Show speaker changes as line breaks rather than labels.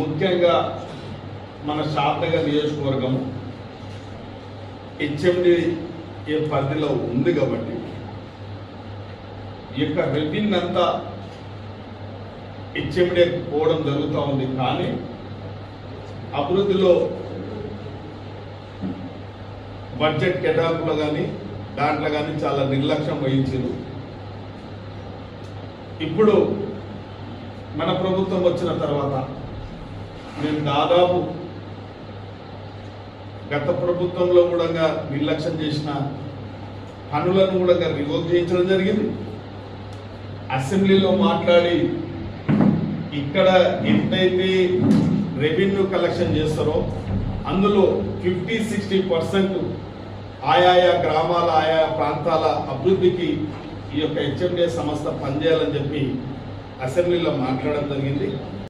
ముఖ్యంగా మన శాతగా నియోజకవర్గం హెచ్ఎండి ఏ పరిధిలో ఉంది కాబట్టి ఈ యొక్క రెవెన్యూ అంతా హెచ్ఎండి పోవడం జరుగుతూ ఉంది. కానీ అభివృద్ధిలో బడ్జెట్ కేటాయింపులో కానీ దాంట్లో కానీ చాలా నిర్లక్ష్యం వహించారు ఇప్పుడు మన ప్రభుత్వం వచ్చిన తర్వాత మేము దాదాపు గత ప్రభుత్వంలో కూడా నిర్లక్ష్యం చేసిన పనులను కూడా రివోక్ చేయించడం జరిగింది. అసెంబ్లీలో మాట్లాడి ఇక్కడ ఎంతైతే రెవెన్యూ కలెక్షన్ చేస్తారో అందులో ఫిఫ్టీ సిక్స్టీ పర్సెంట్ ఆయాయా గ్రామాల ఆయా ప్రాంతాల అభివృద్ధికి ఈ యొక్క హెచ్ఎండిఏ సంస్థ పనిచేయాలని చెప్పి అసెంబ్లీలో మాట్లాడడం జరిగింది.